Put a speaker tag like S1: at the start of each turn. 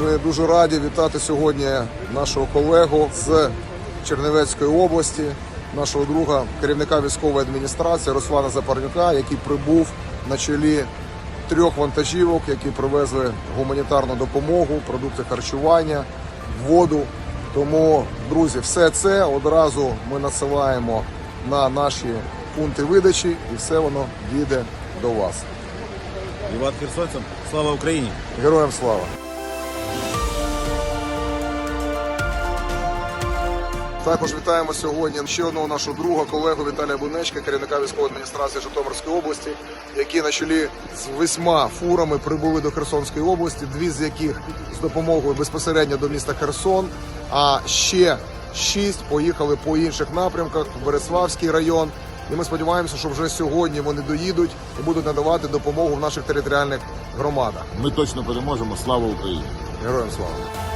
S1: Ми дуже раді вітати сьогодні нашого колегу з Чернівецької області, нашого друга, керівника військової адміністрації Руслана Запарнюка, який прибув на чолі трьох вантажівок, які привезли гуманітарну допомогу, продукти харчування, воду. Тому, друзі, все це одразу ми насилаємо на наші пункти видачі, і все воно їде до вас.
S2: Іван Херсонцям. Слава Україні!
S1: Героям слава! Також вітаємо сьогодні ще одного нашого друга, колегу Віталія Бунечка, керівника військової адміністрації Житомирської області, які на чолі з восьма фурами прибули до Херсонської області, дві з яких з допомогою безпосередньо до міста Херсон, а ще шість поїхали по інших напрямках в Береславський район. І ми сподіваємося, що вже сьогодні вони доїдуть і будуть надавати допомогу в наших територіальних громадах.
S3: Ми точно переможемо. Слава Україні!
S1: Героям слава!